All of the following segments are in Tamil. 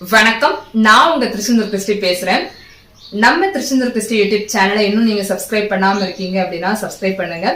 வணக்கம். நான் உங்க திருச்செந்தூர் கிறிஸ்டி பேசுறேன். நம்ம திருச்செந்தூர் கிறிஸ்டி யூடியூப் சேனலை இன்னும் நீங்க சப்ஸ்கிரைப் பண்ணாம இருக்கீங்க அப்படின்னா சப்ஸ்கிரைப் பண்ணுங்க.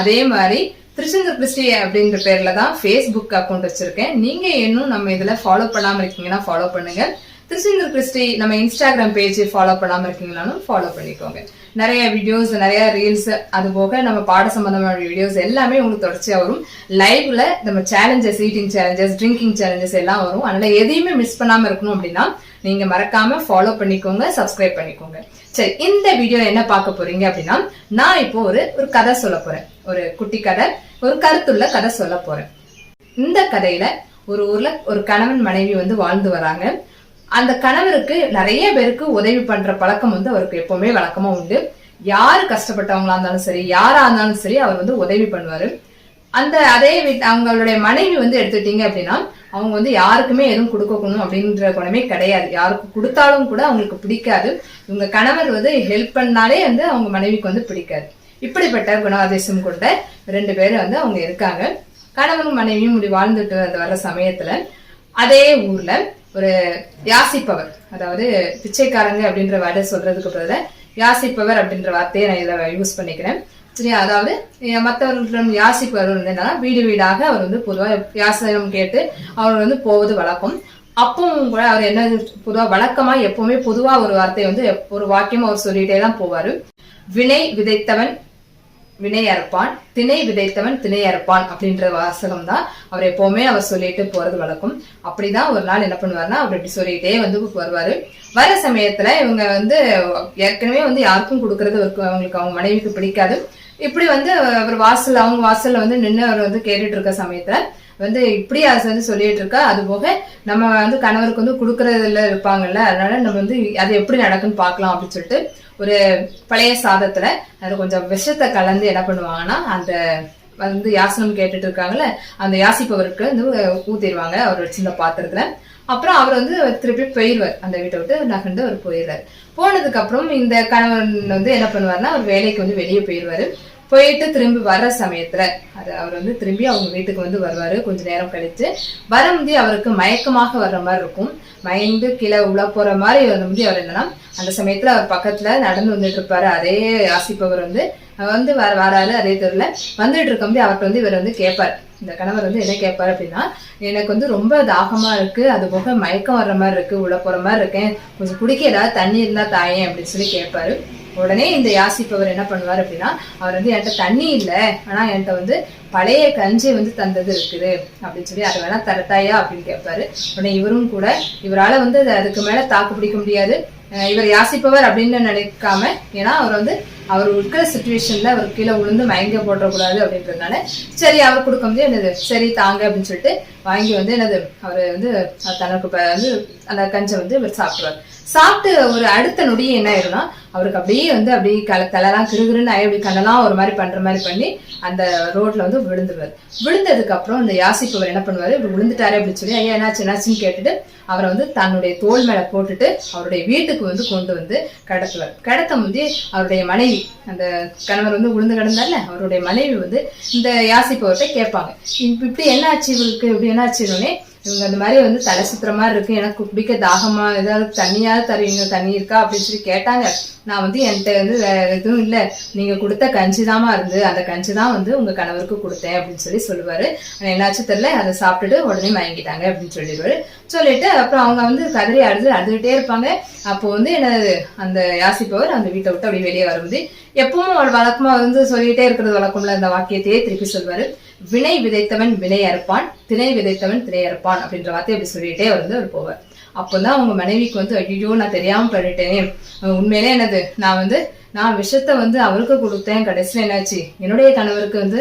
அதே மாதிரி திருச்செந்தூர் கிறிஸ்டி அப்படின்ற பேர்ல தான் ஃபேஸ்புக் அக்கௌண்ட் வச்சிருக்கேன். நீங்க இன்னும் நம்ம இதுல ஃபாலோ பண்ணாம இருக்கீங்கன்னா ஃபாலோ பண்ணுங்க. திருச்செந்தூர் கிறிஸ்டி நம்ம இன்ஸ்டாகிராம் பேஜ் ஃபாலோ பண்ணாம இருக்கீங்களாலும் ஃபாலோ பண்ணிக்கோங்க. நிறைய வீடியோஸ் நிறைய ரீல்ஸ் அது போக நம்ம பாட சம்பந்தமான வீடியோஸ் எல்லாமே உங்களுக்கு தொடர்ச்சியா வரும். லைவ்ல நம்ம challenges eating challenges drinking challenges எல்லாம் வரும். அதனால எதையுமே மிஸ் பண்ணாம இருக்கணும் அப்படின்னா நீங்க மறக்காம ஃபாலோ பண்ணிக்கோங்க சப்ஸ்கிரைப் பண்ணிக்கோங்க. சரி இந்த வீடியோ என்ன பார்க்க போறீங்க அப்படின்னா நான் இப்போ ஒரு ஒரு கதை சொல்ல போறேன். ஒரு குட்டி கதை ஒரு கருத்துள்ள கதை சொல்ல போறேன். இந்த கதையில ஒரு ஊர்ல ஒரு கணவன் மனைவி வந்து வாழ்ந்து வராங்க. அந்த கணவருக்கு நிறைய பேருக்கு உதவி பண்ற பழக்கம் வந்து அவருக்கு எப்பவுமே வழக்கமா உண்டு. யாரு கஷ்டப்பட்டவங்களா இருந்தாலும் சரி யாரா இருந்தாலும் சரி அவர் வந்து உதவி பண்ணுவாரு. அந்த அதே அவங்களுடைய மனைவி வந்து எடுத்துட்டீங்க அப்படின்னா அவங்க வந்து யாருக்குமே எதுவும் கொடுக்கணும் அப்படின்ற குணமே கிடையாது. யாருக்கு கொடுத்தாலும் கூட அவங்களுக்கு பிடிக்காது. இவங்க கணவர் வந்து ஹெல்ப் பண்ணாலே வந்து அவங்க மனைவிக்கு வந்து பிடிக்காது. இப்படிப்பட்ட குணாதேசம் கொண்ட ரெண்டு பேரும் வந்து அவங்க இருக்காங்க. கணவனும் மனைவியும் இப்படி வாழ்ந்துட்டு வந்து வர்ற சமயத்துல அதே ஊர்ல ஒரு யாசிப்பவர். அதாவது பிச்சைக்காரங்க அப்படின்ற வார்த்தை சொல்றதுக்கு பதில யாசிப்பவர் அப்படின்ற வார்த்தையை நான் இதில் யூஸ் பண்ணிக்கிறேன். சரி அதாவது மற்றவர்களிடம் யாசிப்பவர் வந்து என்னன்னா வீடு வீடாக அவர் வந்து பொதுவாக யாசனம் கேட்டு அவர் வந்து போவது வழக்கம். அப்பவும் கூட அவர் என்ன பொதுவாக வழக்கமா எப்பவுமே பொதுவா ஒரு வார்த்தையை வந்து ஒரு வாக்கியம் அவர் சொல்லிட்டே தான் போவாரு. வினை விதைத்தவன் வினை அறுப்பான் திணை விதைத்தவன் திணை அறுப்பான் அப்படின்ற வாசகம் தான் அவர் எப்பவுமே அவர் சொல்லிட்டு போறது வழக்கம். அப்படிதான் ஒரு நாள் என்ன பண்ணுவாருன்னா அவர் இப்படி சொல்லிட்டே வந்து வருவாரு. வர சமயத்துல இவங்க வந்து ஏற்கனவே வந்து யாருக்கும் கொடுக்கறது அவங்களுக்கு அவங்க மனைவிக்கு பிடிக்காது. இப்படி வந்து அவர் வாசல் அவங்க வாசல்ல வந்து நின்று அவர் வந்து கேட்டுட்டு இருக்க சமயத்துல வந்து இப்படி அது வந்து சொல்லிட்டு இருக்கா அது போக நம்ம வந்து கணவருக்கு வந்து கொடுக்கறதுல இருப்பாங்கல்ல அதனால நம்ம வந்து அது எப்படி நடக்குன்னு பார்க்கலாம் அப்படின்னு சொல்லிட்டு ஒரு பழைய சாதத்துல அது கொஞ்சம் விஷத்தை கலந்து என்ன பண்ணுவாங்கன்னா அந்த வந்து யாசனம் கேட்டுட்டு இருக்காங்கல்ல அந்த யாசிப்பவருக்கு வந்து ஊத்திடுவாங்க அவர் சின்ன பாத்திரத்துல. அப்புறம் அவர் வந்து திருப்பி போயிடுவார் அந்த வீட்டை விட்டு நகர்ந்து அவர் போயிடுறாரு. போனதுக்கு அப்புறம் இந்த கணவன் வந்து என்ன பண்ணுவார்னா அவர் வேலைக்கு வந்து வெளியே போயிடுவாரு. போயிட்டு திரும்பி வர்ற சமயத்துல அது அவர் வந்து திரும்பி அவங்க வீட்டுக்கு வந்து வருவாரு. கொஞ்ச நேரம் கழிச்சு முடி அவருக்கு மயக்கமாக வர்ற மாதிரி இருக்கும். மயந்து கீழே உள்ள போற மாதிரி வரும்போது அவர் என்னன்னா அந்த சமயத்துல அவர் பக்கத்துல நடந்து வந்துட்டு இருப்பாரு. அதே ஆசிப்பவர் வந்து வந்து வர வராரு. அதே தெருல வந்துட்டு இருக்கும்போது அவர்கிட்ட வந்து இவர் வந்து கேட்பார். இந்த கணவர் வந்து என்ன கேட்பாரு அப்படின்னா எனக்கு வந்து ரொம்ப தாகமா இருக்கு அது போக மயக்கம் வர்ற மாதிரி இருக்கு உள்ள போற மாதிரி இருக்கேன் கொஞ்சம் குடிக்க ஏதாவது தண்ணி இருந்தா தாயேன் அப்படின்னு சொல்லி கேட்பாரு உடனே இந்த யாசிப்பவர் என்ன பண்ணுவார் அப்படின்னா அவர் வந்து என்கிட்ட தண்ணி இல்லை ஆனா என்கிட்ட வந்து பழைய கஞ்சி வந்து தந்தது இருக்குது அப்படின்னு சொல்லி அதை வேணா தரத்தாயா அப்படின்னு கேட்பாரு உடனே இவரும் கூட இவரால வந்து அதுக்கு மேல தாக்கு பிடிக்க முடியாது. இவர் யாசிப்பவர் அப்படின்னு நினைக்காம ஏன்னா அவர் வந்து அவர் இருக்கிற சுச்சுவேஷன்ல அவர் கீழே விழுந்து மயங்க போடக்கூடாது அப்படின்றதுனால சரி அவர் கொடுக்க முடியும் என்னது? சரி தாங்க அப்படின்னு சொல்லிட்டு வாங்கி வந்து என்னது? அவர் வந்து தனக்கு வந்து அந்த கஞ்சை வந்து இவர் சாப்பிடுவார். சாப்பிட்டு ஒரு அடுத்த நொடியும் என்ன ஆயிரும்னா அவருக்கு அப்படியே வந்து அப்படியே கல தலைலாம் கிருகிருன்னு ஆகி அப்படி கண்ணெல்லாம் ஒரு மாதிரி பண்ற மாதிரி பண்ணி அந்த ரோட்ல வந்து விழுந்துருவார். விழுந்ததுக்கு அப்புறம் அந்த யாசிப்பவர் என்ன பண்ணுவாரு? இப்படி விழுந்துட்டாரு அப்படின்னு சொல்லி ஐயா என்னாச்சு? என்னாச்சுன்னு கேட்டுட்டு அவரை வந்து தன்னுடைய தோல் மேல போட்டுட்டு அவருடைய வீட்டுக்கு வந்து கொண்டு வந்து கடத்துவார். கடத்த முந்தி அவருடைய மனைவி அந்த கணவர் வந்து உளுந்து கிடந்தால அவருடைய மனைவி வந்து இந்த யாசிப்பவர்கிட்ட கேட்பாங்க. இப்படி என்ன ஆச்சு இவருக்கு? இப்படி என்ன ஆச்சுன்னொடனே இவங்க அந்த மாதிரி வந்து தலை சுத்துற மாதிரி இருக்கு. எனக்கு குடிக்க தாகமா ஏதாவது தண்ணியாவது தருவீங்க தண்ணி இருக்கா அப்படின்னு சொல்லி கேட்டாங்க. நான் வந்து என்கிட்ட வந்து வேற எதுவும் இல்லை. நீங்க கொடுத்த கஞ்சி தாமா இருந்து அந்த கஞ்சி தான் வந்து உங்க கணவருக்கு கொடுத்தேன் அப்படின்னு சொல்லி சொல்லுவாரு. ஆனா என்னாச்சும் தெரியல. அதை சாப்பிட்டுட்டு உடனே வாங்கிட்டாங்க அப்படின்னு சொல்லிடுவாரு. சொல்லிட்டு அப்புறம் அவங்க வந்து கதறி அழுது அழுதுகிட்டே இருப்பாங்க. அப்போ வந்து என்னது அந்த யாசிப்பவர் அந்த வீட்டை விட்டு அப்படியே வெளியே வரும்போது எப்பவும் அவர் வழக்கமா வந்து சொல்லிட்டே இருக்கிறது வழக்கம்ல அந்த வாக்கியத்தையே திருப்பி சொல்வாரு. வினை விதைத்தவன் வினை அறுப்பான் திணை விதைத்தவன் திணை அறுப்பான் அப்படின்ற வார்த்தையை அப்படி சொல்லிட்டே அவர் வந்து அவர் போவார். அப்போதான் அவங்க மனைவிக்கு வந்து ஐயோ நான் தெரியாம பண்ணிட்டேனே உண்மையிலே என்னது? நான் வந்து நான் விஷத்தை வந்து அவருக்கு கொடுத்தேன் கடைசியில் என்னாச்சு? என்னுடைய கணவருக்கு வந்து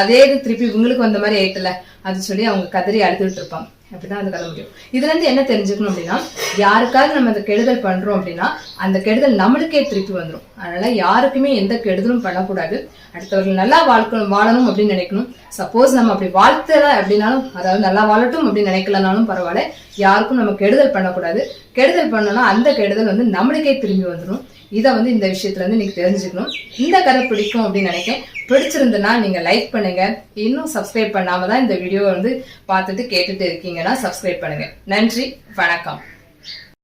அதே இது திருப்பி இவங்களுக்கு வந்த மாதிரி ஆயிட்டல. அது சொல்லி அவங்க கதறி அழுதுட்டு இருப்பாங்க. அப்படிதான் அந்த கதை முடியும் இதுல இருந்து என்ன தெரிஞ்சுக்கணும் அப்படின்னா யாருக்காவது நம்ம அந்த கெடுதல் பண்றோம் அப்படின்னா அந்த கெடுதல் நம்மளுக்கே திருப்பி வந்துடும் அதனால யாருக்குமே எந்த கெடுதலும் பண்ணக்கூடாது. அடுத்தவர்கள் நல்லா வாழ்க்கணும் வாழணும் அப்படின்னு நினைக்கணும். சப்போஸ் நம்ம அப்படி வாழ்த்தல அப்படின்னாலும் அதாவது நல்லா வாழட்டும் அப்படின்னு நினைக்கலனாலும் பரவாயில்ல. யாருக்கும் நம்ம கெடுதல் பண்ணக்கூடாது. கெடுதல் பண்ணோம்னா அந்த கெடுதல் வந்து நம்மளுக்கே திரும்பி வந்துடும் இதை வந்து இந்த விஷயத்துல வந்து நீங்க தெரிஞ்சுக்கணும். இந்த கதை பிடிக்கும் அப்படின்னு நினைக்கிறேன். பிடிச்சிருந்ததுன்னா நீங்க லைக் பண்ணுங்க. இன்னும் சப்ஸ்கிரைப் பண்ணாம தான் இந்த வீடியோ வந்து பார்த்துட்டு கேட்டுட்டு இருக்கீங்கன்னா சப்ஸ்கிரைப் பண்ணுங்க. நன்றி வணக்கம்.